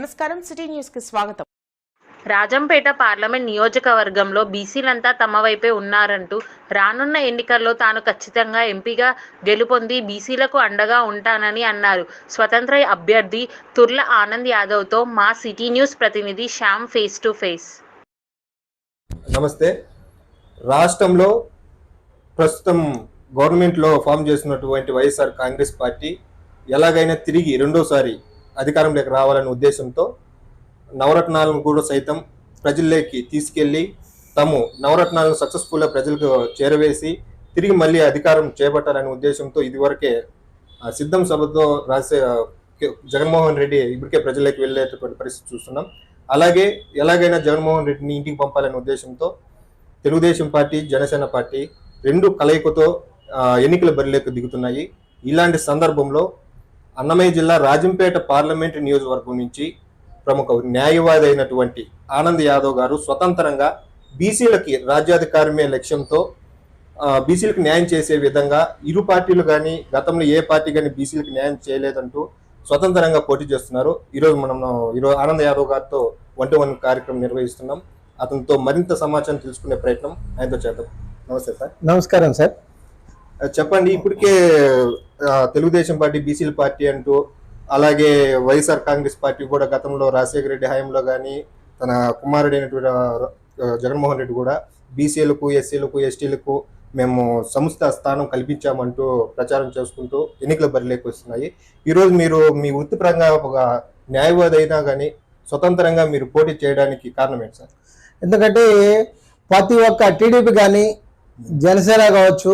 నమస్కారం సిటీ న్యూస్కి స్వాగతం. రాజంపేట పార్లమెంట్ నియోజకవర్గంలో బీసీలంతా తమ వైపే ఉన్నారంటూ రానున్న ఎన్నికల్లో తాను ఖచ్చితంగా ఎంపీగా గెలుపొంది బీసీలకు అండగా ఉంటానని అన్నారు. స్వతంత్ర అభ్యర్థి తుర్ల ఆనంద్ యాదవ్తో మా సిటీ న్యూస్ ప్రతినిధి శ్యామ్ ఫేస్ టు ఫేస్. నమస్తే. రాష్ట్రంలో ప్రస్తుతం గవర్నమెంట్లో ఫామ్ చేసినటువంటి వైఎస్ఆర్ కాంగ్రెస్ పార్టీ ఎలాగైనా తిరిగి రెండోసారి అధికారంలోకి రావాలనే ఉద్దేశంతో నవరత్నాలను కూడా సైతం ప్రజల్లోకి తీసుకెళ్ళి తాము నవరత్నాలను సక్సెస్ఫుల్గా ప్రజలకు చేరవేసి తిరిగి మళ్ళీ అధికారం చేపట్టాలనే ఉద్దేశంతో ఇదివరకే సిద్ధం సభతో రాసే జగన్మోహన్ రెడ్డి ఇప్పటికే ప్రజలకు వెళ్ళేటటువంటి పరిస్థితి చూస్తున్నాం. అలాగే ఎలాగైనా జగన్మోహన్ రెడ్డిని ఇంటికి పంపాలనే ఉద్దేశంతో తెలుగుదేశం పార్టీ జనసేన పార్టీ రెండు కలయికతో ఎన్నికల బరిలోకి దిగుతున్నాయి. ఇలాంటి సందర్భంలో అన్నమయ్య జిల్లా రాజంపేట పార్లమెంటు నియోజకవర్గం నుంచి ప్రముఖ న్యాయవాది అయినటువంటి ఆనంద్ యాదవ్ గారు స్వతంత్రంగా బీసీలకి రాజ్యాధికారమే లక్ష్యంతో బీసీలకు న్యాయం చేసే విధంగా ఇరు పార్టీలు కానీ గతంలో ఏ పార్టీ కానీ బీసీలకు న్యాయం చేయలేదంటూ స్వతంత్రంగా పోటీ చేస్తున్నారు. ఈరోజు మనం ఈరోజు ఆనంద్ యాదవ్ గారితో వన్ టు వన్ కార్యక్రమం నిర్వహిస్తున్నాం. అతనితో మరింత సమాచారం తెలుసుకునే ప్రయత్నం ఆయనతో చేద్దాం. నమస్తే సార్. నమస్కారం సార్. చెప్పండి ఇప్పటికే తెలుగుదేశం పార్టీ బీసీల పార్టీ అంటూ అలాగే వైఎస్ఆర్ కాంగ్రెస్ పార్టీ కూడా గతంలో రాజశేఖర రెడ్డి హయాంలో కానీ తన కుమారుడైనటువంటి జగన్మోహన్ రెడ్డి కూడా బీసీలకు ఎస్సీలకు ఎస్టీలకు మేము సంస్థ స్థానం కల్పించామంటూ ప్రచారం చేసుకుంటూ ఎన్నికల బరిలోకి వస్తున్నాయి. ఈరోజు మీరు మీ వృత్తిపరంగా ఒక న్యాయవాది అయినా కానీ స్వతంత్రంగా మీరు పోటీ చేయడానికి కారణం ఏంటి సార్? ఎందుకంటే ప్రతి ఒక్క టీడీపీ కానీ జనసేన కావచ్చు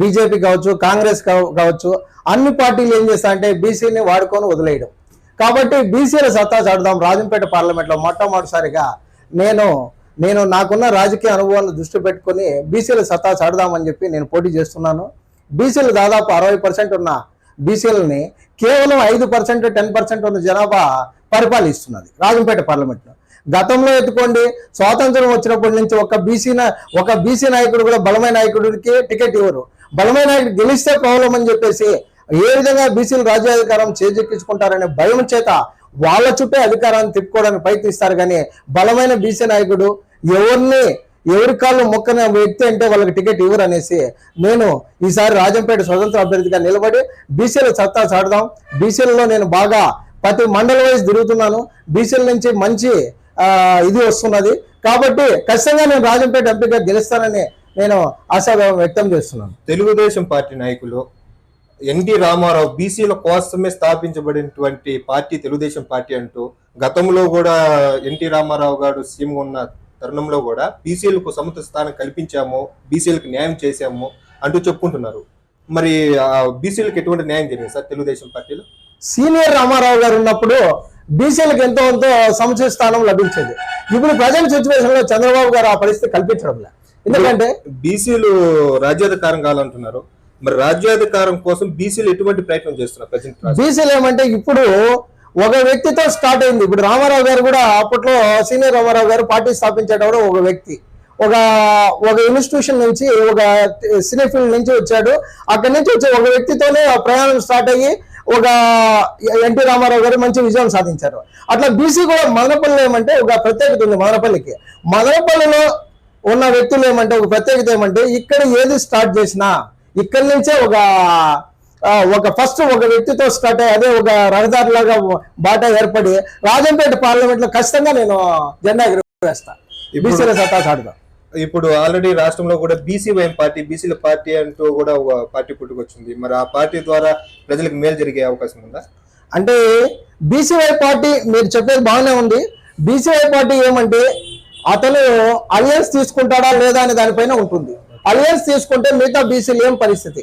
బీజేపీ కావచ్చు కాంగ్రెస్ కావచ్చు అన్ని పార్టీలు ఏం చేస్తా అంటే బీసీని వాడుకొని వదిలేయడం. కాబట్టి బీసీల సత్తా చాటుదాం రాజంపేట పార్లమెంట్లో మొట్టమొదటిసారిగా నేను నేను నాకున్న రాజకీయ అనుభవాన్ని దృష్టి పెట్టుకొని బీసీల సత్తా చాటుదామని చెప్పి నేను పోటీ చేస్తున్నాను. బీసీలు దాదాపు అరవై పర్సెంట్ ఉన్న బీసీలని కేవలం ఐదు పర్సెంట్ టెన్ పర్సెంట్ ఉన్న జనాభా పరిపాలిస్తున్నది రాజంపేట పార్లమెంట్లో. గతంలో ఎత్తుకోండి స్వాతంత్రం వచ్చినప్పటి నుంచి ఒక బీసీ ఒక బీసీ నాయకుడు కూడా బలమైన నాయకుడికి టికెట్ ఇవ్వరు. బలమైన నాయకుడు గెలిస్తే ప్రాబ్లం అని చెప్పేసి ఏ విధంగా బీసీలు రాజ్యాధికారం చేజెక్కించుకుంటారనే భయం చేత వాళ్ళ చుట్టే అధికారాన్ని తిప్పుకోవడానికి ప్రయత్నిస్తారు. కానీ బలమైన బీసీ నాయకుడు ఎవరిని ఎవరి కాళ్ళు మొక్కన వ్యక్తి అంటే వాళ్ళకి టికెట్ ఇవ్వరు అనేసి నేను ఈసారి రాజంపేట స్వతంత్ర అభ్యర్థిగా నిలబడి బీసీల సత్తా చాటుదాం. బీసీలలో నేను బాగా ప్రతి మండల వైజ్ తిరుగుతున్నాను. బీసీల నుంచి మంచి ఇది వస్తున్నది. కాబట్టి ఖచ్చితంగా నేను రాజంపేట ఎంపీగా గెలుస్తానని నేను ఆశాభావం వ్యక్తం చేస్తున్నాను. తెలుగుదేశం పార్టీ నాయకులు ఎన్టీ రామారావు బీసీల కోసమే స్థాపించబడినటువంటి పార్టీ తెలుగుదేశం పార్టీ అంటూ గతంలో కూడా ఎన్టీ రామారావు గారు సీఎం ఉన్న తరుణంలో కూడా బీసీలకు సముద్ర స్థానం కల్పించాము బీసీలకు న్యాయం చేశాము అంటూ చెప్పుకుంటున్నారు. మరి ఆ బీసీలకు ఎటువంటి న్యాయం జరిగింది సార్ తెలుగుదేశం పార్టీలో? సీనియర్ రామారావు గారు ఉన్నప్పుడు బీసీలకు ఎంతో ఎంతో సముచిత స్థానం లభించేది. ఇప్పుడు ప్రజెంట్ సిచ్యువేషన్లో చంద్రబాబు గారు ఆ పరిస్థితి కల్పించడం లేదు ఎందుకంటే బీసీలు రాజ్యాధికారం కావాలంటున్నారు. మరి రాజ్యాధికారం కోసం బీసీలు ఎటువంటి ప్రయత్నం చేస్తున్నారు ప్రజెంట్ బీసీలు ఏమంటే ఇప్పుడు ఒక వ్యక్తితో స్టార్ట్ అయింది. ఇప్పుడు రామారావు గారు కూడా అప్పట్లో సీనియర్ రామారావు గారు పార్టీ స్థాపించేటప్పుడు ఒక వ్యక్తి. ఒక ఒక ఇన్స్టిట్యూషన్ నుంచి ఒక సినీ ఫీల్డ్ నుంచి వచ్చాడు. అక్కడి నుంచి వచ్చే ఒక వ్యక్తితోనే ప్రయాణం స్టార్ట్ అయ్యి ఒక ఎన్టీ రామారావు గారు మంచి విజయం సాధించారు. అట్లా బీసీ కూడా మదనపల్లి ఏమంటే ఒక ప్రత్యేకత ఉంది మదనపల్లికి. మదనపల్లిలో ఉన్న వ్యక్తులు ఏమంటే ఒక ప్రత్యేకత ఏమంటే ఇక్కడ ఏది స్టార్ట్ చేసినా ఇక్కడి నుంచే ఒక ఒక ఫస్ట్ ఒక వ్యక్తితో స్టార్ట్ అయ్యి అదే ఒక రహదారిలాగా బాట ఏర్పడి రాజంపేట పార్లమెంట్లో ఖచ్చితంగా నేను జెండా ఎగురవేస్తా. బీసీల సత్తా చాటుదా ఇప్పుడు ఆల్రెడీ రాష్ట్రంలో కూడా బీసీ వైఎం పార్టీ బీసీల పార్టీ అంటూ కూడా ఒక పార్టీ పుట్టుకొచ్చింది. మరి ఆ పార్టీ ద్వారా ప్రజలకు మేలు జరిగే అవకాశం ఉందా? అంటే బీసీవై పార్టీ మీరు చెప్పేది బాగానే ఉంది. బీసీవై పార్టీ ఏమంటే అతను అలయన్స్ తీసుకుంటాడా లేదా అనే దానిపైన ఉంటుంది. అలయన్స్ తీసుకుంటే మిగతా బీసీలు ఏం పరిస్థితి?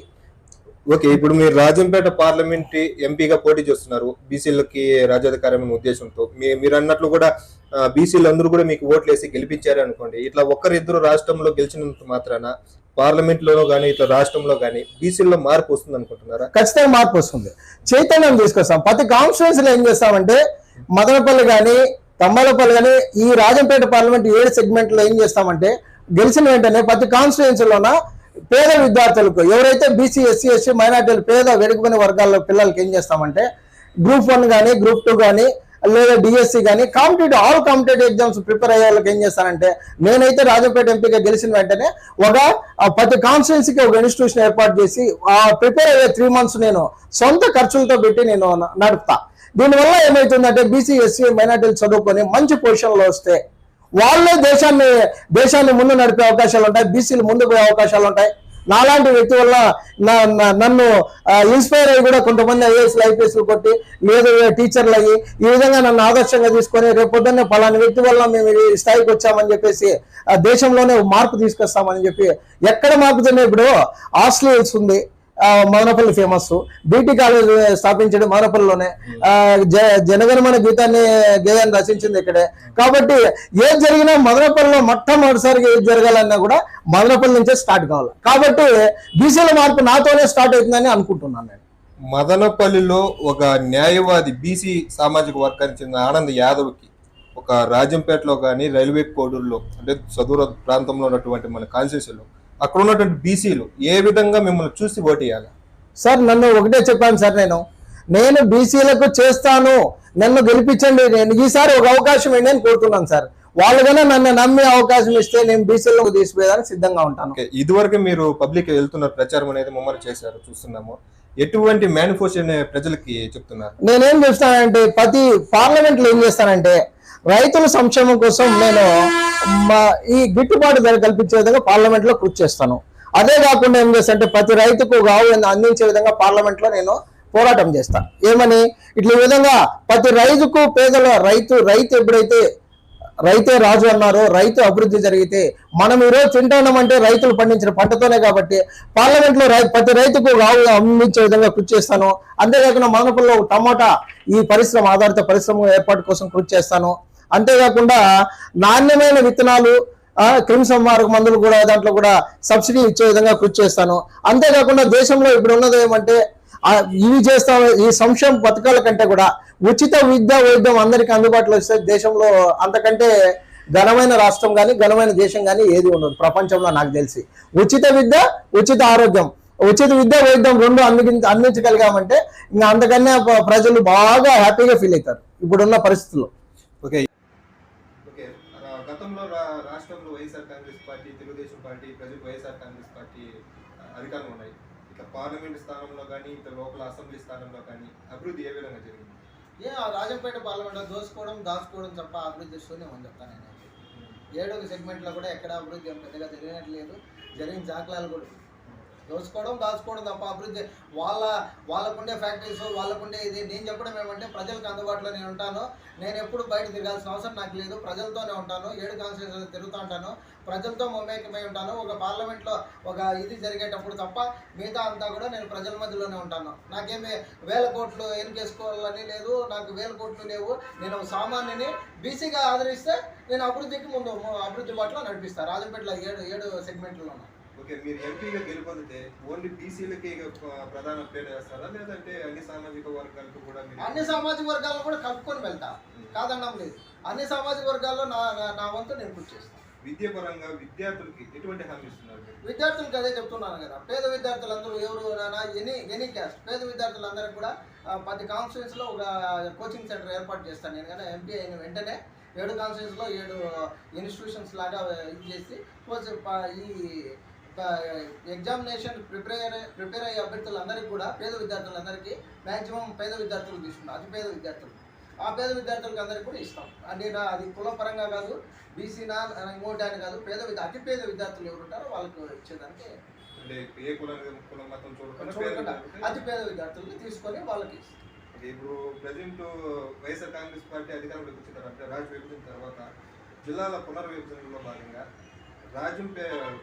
ఓకే ఇప్పుడు మీరు రాజంపేట పార్లమెంట్ ఎంపీగా పోటీ చేస్తున్నారు. బీసీలకి రాజ్యాధికారం ఉద్దేశంతో. మీరు అన్నట్లు కూడా బీసీలు అందరూ కూడా మీకు ఓట్లు వేసి గెలిపించారు అనుకోండి. ఇట్లా ఒక్కరిద్దరు రాష్ట్రంలో గెలిచినంత మాత్రాన పార్లమెంట్ లోనో కానీ ఇట్లా రాష్ట్రంలో కానీ బీసీల్లో మార్పు వస్తుంది అనుకుంటున్నారా? ఖచ్చితంగా మార్పు వస్తుంది. చైతన్యం తీసుకొస్తాం. ప్రతి కాన్స్టిట్యున్సీలో ఏం చేస్తామంటే మదనపల్లి కానీ తమ్మలపల్లి కానీ ఈ రాజంపేట పార్లమెంట్ ఏడు సెగ్మెంట్లో ఏం చేస్తామంటే గెలిచిన వెంటనే ప్రతి కాన్స్టిట్యున్సీలోన పేద విద్యార్థులకు ఎవరైతే బీసీ ఎస్సీ ఎస్సీ మైనార్టీలు పేద వెనుకబడిన వర్గాల్లో పిల్లలకి ఏం చేస్తామంటే గ్రూప్ వన్ కానీ గ్రూప్ టూ కానీ లేదా డిఎస్సి కానీ competitive all competitive exams prepare అయ్యే వాళ్ళకి ఏం చేస్తానంటే నేనైతే రాజంపేట ఎంపీగా గెలిచిన వెంటనే ఒక ప్రతి కాన్స్టిట్యున్సీకి ఒక ఇన్స్టిట్యూషన్ ఏర్పాటు చేసి ఆ ప్రిపేర్ అయ్యే త్రీ మంత్స్ నేను సొంత ఖర్చులతో పెట్టి నేను నడుపుతా. దీనివల్ల ఏమవుతుందంటే బీసీ ఎస్సీ మైనార్టీలు చదువుకొని మంచి పొజిషన్లో వస్తే వాళ్ళే దేశాన్ని దేశాన్ని ముందు నడిపే అవకాశాలు ఉంటాయి బీసీలు ముందు పోయే అవకాశాలు ఉంటాయి. నాలాంటి వ్యక్తి వల్ల నన్ను ఇన్స్పైర్ అయ్యి కూడా కొంతమంది ఐఏఎస్లు ఐపీఎస్లు కొట్టి లేదు టీచర్లు అయ్యి ఈ విధంగా నన్ను ఆదర్శంగా తీసుకొని రేపు పలాని పలానా వ్యక్తి వల్ల మేము ఈ స్థాయికి వచ్చామని చెప్పేసి ఆ దేశంలోనే మార్పు తీసుకొస్తామని చెప్పి ఎక్కడ మార్పు ఇప్పుడు? ఆస్ట్రేలియన్స్ ఉంది. మదనపల్లి ఫేమస్ బీటీ కాలేజ్ స్థాపించడం మదనపల్లిలోనే ఆ, జనగణమన గీతాన్ని గేయాన్ని రచించింది ఇక్కడే. కాబట్టి ఏది జరిగినా మదనపల్లిలో మొట్టమొదటిసారిగా ఏది జరగాలన్నా కూడా మదనపల్లి నుంచే స్టార్ట్ కావాలి. కాబట్టి బీసీల మార్పు నాతోనే స్టార్ట్ అవుతుందని అనుకుంటున్నాను నేను. మదనపల్లిలో ఒక న్యాయవాది బీసీ సామాజిక వర్గానికి చెందిన ఆనంద్ యాదవ్కి ఒక రాజంపేటలో కానీ రైల్వే కోడూరులో అంటే సదూర ప్రాంతంలో ఉన్నటువంటి మన కాన్స్టిట్యూషన్లో అక్కడ ఉన్నటువంటి బీసీలు ఏ విధంగా మిమ్మల్ని చూసి ఓటు వేయాలి? సార్ నన్ను ఒకటే చెప్పాను సార్ నేను. నేను బీసీలకు చేస్తాను. నన్ను గెలిపించండి. నేను ఈసారి ఒక అవకాశం ఏంటి అని కోరుతున్నాను సార్. వాళ్ళు కన్నా నన్ను నమ్మి అవకాశం ఇస్తే నేను బీసీలకు తీసిపోయేదానికి సిద్ధంగా ఉంటాను. ఇదివరకు మీరు పబ్లిక్ వెళ్తున్న ప్రచారం అనేది ముమ్మరు చేశారు చూస్తున్నాము. ఎటువంటి మేనిఫెస్టో ప్రజలకి చెప్తున్నారు? నేనేం చేస్తానంటే ప్రతి పార్లమెంట్లో ఏం చేస్తానంటే రైతుల సంక్షేమం కోసం నేను మా- ఈ గిట్టుబాటు ధర కల్పించే విధంగా పార్లమెంట్లో కృషి చేస్తాను. అదే కాకుండా ఏం చేస్తా ప్రతి రైతుకు గావు అందించే విధంగా పార్లమెంట్లో నేను పోరాటం చేస్తాను ఏమని? ఇట్లా ఈ విధంగా ప్రతి రైతుకు పేదల రైతు రైతు ఎప్పుడైతే రైతే రాజు అన్నారు రైతు అభివృద్ధి జరిగితే మనం ఈరోజు తింటున్నామంటే రైతులు పండించిన పంటతోనే కాబట్టి పార్లమెంట్లో రై- ప్రతి రైతుకు రావు అందించే విధంగా కృషి చేస్తాను. అంతేకాకుండా మనపల్లో టమోటా ఈ పరిశ్రమ ఆధారిత పరిశ్రమ ఏర్పాటు కోసం కృషి చేస్తాను. అంతేకాకుండా నాణ్యమైన విత్తనాలు క్రిమి సంహారక మందులు కూడా దాంట్లో కూడా సబ్సిడీ ఇచ్చే విధంగా కృషి చేస్తాను. అంతేకాకుండా దేశంలో ఇప్పుడు ఉన్నది ఏమంటే ఇవి చేస్తాం ఈ సంక్షేమ పథకాల కంటే కూడా ఉచిత విద్య వైద్యం అందరికీ అందుబాటులో వస్తే దేశంలో అంతకంటే ఘనమైన రాష్ట్రం కానీ ఘనమైన దేశం కానీ ఏది ఉండదు. ప్రపంచంలో నాకు తెలిసి. ఉచిత విద్య ఉచిత ఆరోగ్యం. ఉచిత విద్య వైద్యం రెండు అంది అందించగలిగామంటే ఇంకా అంతకన్నా ప్రజలు బాగా హ్యాపీగా ఫీల్ అవుతారు. ఇప్పుడున్న పరిస్థితుల్లో. పార్లమెంట్ స్థానంలో కానీ ఇట్లా లోపల అసెంబ్లీ స్థానంలో కానీ అభివృద్ధి ఏ విధంగా జరిగింది? ఏ రాజంపేట పార్లమెంట్లో దోసుకోవడం దాచుకోవడం తప్ప అభివృద్ధి శూన్యం చెప్తాను నేను. ఏడో సెగ్మెంట్లో కూడా ఎక్కడ అభివృద్ధి పెద్దగా జరిగినట్లేదు. జరిగిన జాగ్లాలు కూడా దోచుకోవడం దాచుకోవడం తప్ప అభివృద్ధి. వాళ్ళ వాళ్ళకుండే ఫ్యాక్టరీస్ వాళ్ళకుండే ఇది. నేను చెప్పడం ఏమంటే ప్రజలకు అందుబాటులో నేను ఉంటాను. నేను ఎప్పుడు బయట తిరగాల్సిన అవసరం నాకు లేదు. ప్రజలతోనే ఉంటాను. ఏడు కాన్స్టిట్యూషన్ తిరుగుతూ ఉంటాను. ప్రజలతో మమేకమై ఉంటాను. ఒక పార్లమెంట్లో ఒక ఇది జరిగేటప్పుడు తప్ప మిగతా అంతా కూడా నేను ప్రజల మధ్యలోనే ఉంటాను. నాకేమి వేల కోట్లు ఎన్నికేసుకోవాలని లేదు. నాకు వేల కోట్లు లేవు. నేను ఒక సామాన్యుని బీసీగా ఆదరిస్తే నేను అభివృద్ధికి ముందు అభివృద్ధి బాటలో నడిపిస్తాను రాజంపేటలో ఏడు ఏడు సెగ్మెంట్లో ఓకే మీరు ఎంపీగా గెలుపొందితే ఓన్లీ బీసీలకి ప్రధాన ప్లేట్ వేస్తారా లేదంటే అన్ని సామాజిక వర్గాలకు కూడా అన్ని సామాజిక వర్గాలను కూడా కలుపుకొని వెళ్తా. కాదనడం లేదు. అన్ని సామాజిక వర్గాల్లో నా నా- వంతు నేను కృషి చేస్తాను విద్యాపరంగా విద్యార్థులకి ఎటువంటి హామీ ఇస్తున్నారు? విద్యార్థులకు అదే చెప్తున్నాను కదా. పేద విద్యార్థులందరూ ఎవరు ఎనీ ఎనీ క్యాస్ట్ పేద విద్యార్థులందరికీ కూడా ప్రతి కాన్స్టిట్యూన్స్లో ఒక కోచింగ్ సెంటర్ ఏర్పాటు చేస్తాను. నేను కానీ ఎంపీ అయిన వెంటనే ఏడు కాన్స్టిట్యూన్స్లో ఏడు ఇన్స్టిట్యూషన్స్ లాగా ఇది చేసి ఈ ఎగ్జామినేషన్ ప్రిపేర్ ప్రిపేర్ అయ్యే అభ్యర్థులందరికీ కూడా పేద విద్యార్థులందరికీ మ్యాక్సిమం పేద విద్యార్థులు తీసుకుంటాం. అతి పేద విద్యార్థులు ఆ పేద విద్యార్థులకు అందరికీ కూడా ఇస్తాం. అంటే నా- అది కులపరంగా కాదు బీసీనా ఇంకోటి అని కాదు పేద విద్య అతి పేద విద్యార్థులు ఎవరు ఉంటారో వాళ్ళకి ఇచ్చేదానికి చూడకుండా అతి పేద విద్యార్థుల్ని తీసుకొని వాళ్ళకి ఇస్తాం. ఇప్పుడు ప్రజెంట్ వైఎస్ఆర్ కాంగ్రెస్ పార్టీ అధికారంలోకి వచ్చిన తర్వాత రాజు విభజన తర్వాత జిల్లాల పునర్విభజనలో భాగంగా రాజ్యం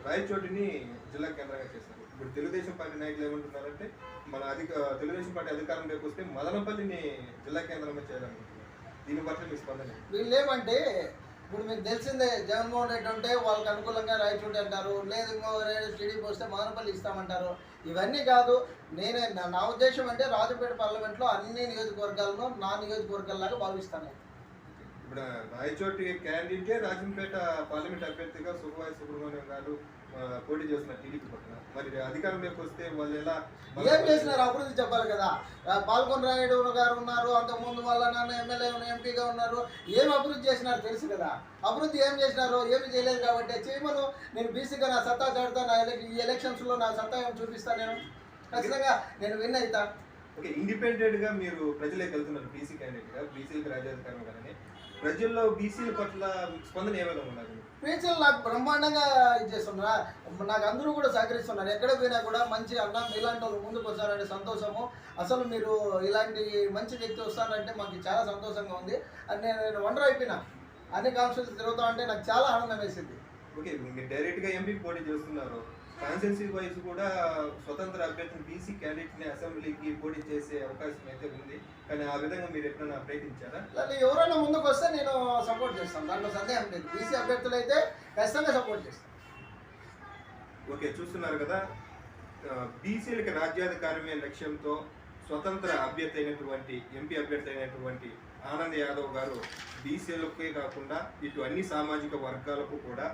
రాయచోటిని జిల్లా కేంద్రంగా చేశారు. ఇప్పుడు తెలుగుదేశం పార్టీ నాయకులు ఏమంటున్నారంటే మన అధిక తెలుగుదేశం పార్టీ అధికారంలోకి వస్తే మదనపల్లిని జిల్లా కేంద్రంగా చేయాలనుకుంటున్నారు. దీని పట్ల మీ స్పందన వీళ్ళు ఏమంటే ఇప్పుడు మీకు తెలిసిందే జగన్మోహన్ రెడ్డి ఉంటే వాళ్ళకి అనుకూలంగా రాయచూడి అంటారు లేదు ఇంకో టీడీపీ వస్తే మదనపల్లి ఇస్తామంటారు. ఇవన్నీ కాదు నేనే నా- నా ఉద్దేశం అంటే రాజపేట పార్లమెంట్లో అన్ని నియోజకవర్గాలను నా నియోజకవర్గాల్లాగా భావిస్తాను. ఇప్పుడు రాయచోటి క్యాండిడేటే రాజంపేట పార్లమెంట్ అభ్యర్థిగా సుఖవాయి సుబ్రహ్మణ్యం గారు పోటీ చేస్తున్నారు టీడీపీ పక్కన. మరి అధికారంలోకి వస్తే వాళ్ళు ఎలా ఏం చేసినారు? అభివృద్ధి చెప్పాలి కదా. పాల్గొన రాయుడు గారు ఉన్నారు అంతకుముందు వాళ్ళ నాన్న ఎమ్మెల్యే ఎంపీగా ఉన్నారు. ఏం అభివృద్ధి చేసినారు తెలుసు కదా. అభివృద్ధి ఏం చేసినారు ఏమి చేయలేదు కాబట్టి చేయమను నేను బీసీగా నా సత్తా చాడుతా నా ఈ ఎలక్షన్స్లో నా సత్తా ఏం చూపిస్తాను నేను? ఖచ్చితంగా నేను విన్ అవుతా ఓకే ఇండిపెండెంట్గా మీరు ప్రజలకు వెళ్తున్నారు బీసీ క్యాండిడేట్గా బీసీలకు రాజ్యాధికారం కానీ ప్రజల్లో బీసీల పట్ల స్పందన ఏ విధంగా ఉన్నారు టీచర్లు నాకు బ్రహ్మాండంగా ఇచ్చేస్తున్నా నాకు అందరూ కూడా సహకరిస్తున్నారు. ఎక్కడ పోయినా కూడా మంచి అన్న ఇలాంటి వాళ్ళు ముందుకు వస్తారంటే సంతోషము. అసలు మీరు ఇలాంటి మంచి వ్యక్తి వస్తారంటే మాకు చాలా సంతోషంగా ఉంది. అని నేను నేను వండర్ అయిపోయినా. అన్ని కాన్స్టిట్యూన్స్ తిరుగుతా అంటే నాకు చాలా ఆనందం వేసింది. ఓకే మీరు డైరెక్ట్గా ఎంపీ పోటీ చేస్తున్నారు. కాన్స్టిట్యున్సీ వైజ్ కూడా స్వతంత్ర అభ్యర్థిని బీసీ క్యాండిడేట్ని అసెంబ్లీకి పోటీ చేసే అవకాశం అయితే ఉంది. కానీ ఆ విధంగా మీరు ఎప్పుడైనా ప్రయత్నించారా? అలాగే ఎవరైనా ముందుకు వస్తే నేను సపోర్ట్ చేస్తాను. దాంట్లో సందేహం లేదు. బీసీ అభ్యర్థులు అయితే ఖచ్చితంగా సపోర్ట్ చేస్తాను. ఓకే చూస్తున్నారు కదా. బీసీలకి రాజ్యాధికారమే లక్ష్యంతో స్వతంత్ర అభ్యర్థి అయినటువంటి ఎంపీ అభ్యర్థి అయినటువంటి ఆనంద్ యాదవ్ గారు బీసీలకే కాకుండా ఇటు అన్ని సామాజిక వర్గాలకు కూడా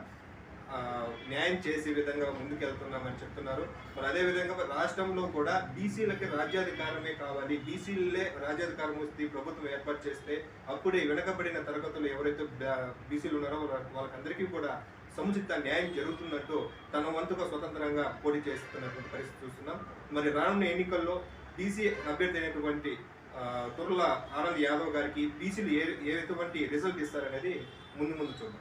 న్యాయం చేసే విధంగా ముందుకెళ్తున్నామని చెప్తున్నారు. మరి అదే విధంగా రాష్ట్రంలో కూడా బీసీలకి రాజ్యాధికారమే కావాలి. బీసీలే రాజ్యాధికారం వస్తే ప్రభుత్వం ఏర్పాటు చేస్తే అప్పుడే వెనకబడిన తరగతులు ఎవరైతే బీసీలు ఉన్నారో వాళ్ళకందరికీ కూడా సముచిత న్యాయం జరుగుతున్నట్టు తన వంతుగా స్వతంత్రంగా పోటీ చేస్తున్నటువంటి పరిస్థితి చూస్తున్నాం. మరి రానున్న ఎన్నికల్లో బీసీ అభ్యర్థి అయినటువంటి ఆ, తుర్ల ఆనంద్ యాదవ్ గారికి బీసీలు ఏ ఏ ఎటువంటి రిజల్ట్ ఇస్తారనేది ముందు ముందు చూద్దాం.